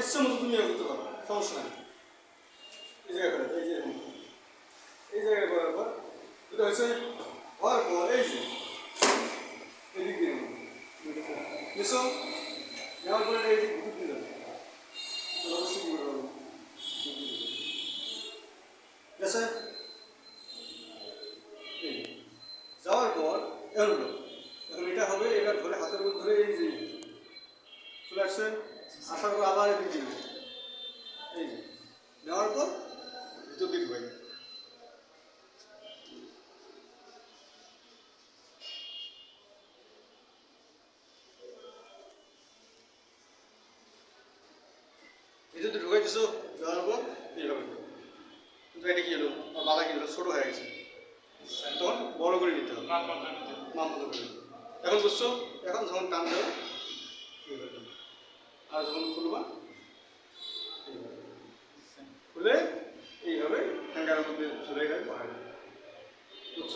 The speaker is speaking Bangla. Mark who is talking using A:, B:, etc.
A: ইচ্ছে মতো তুমি করতে পারো সমস্যা নাই। এই জায়গায় করে, এই যে এই জায়গায় করার পর, এটা হচ্ছে হওয়ার পর, এই যে, এদিক নিশো নেওয়ার পরে দিক ভিতর যাবে। যাওয়ার পর এখন এটা হবে, এটা ধরে, হাতের মধ্যে ধরে এই যে, চলে আসছে। আসার পর আবার এদিক দিয়ে এই যে নেওয়ার পর ভিতর ভিতর ঢুকাই দিছো দেওয়ার পর এইভাবে কিন্তু এটা কি হলো? আমার কি হলো? ছোটো হয়ে গেছে। তখন বড় করে নিতে হবে। মতো করে। এখন বুঝছ? এখন যখন টান দেবে এইভাবে টানবে। আর যখন খুলবা এইভাবে। খুলে এইভাবে হ্যাঙ্গারের মধ্যে চলে গেলে। বুঝছ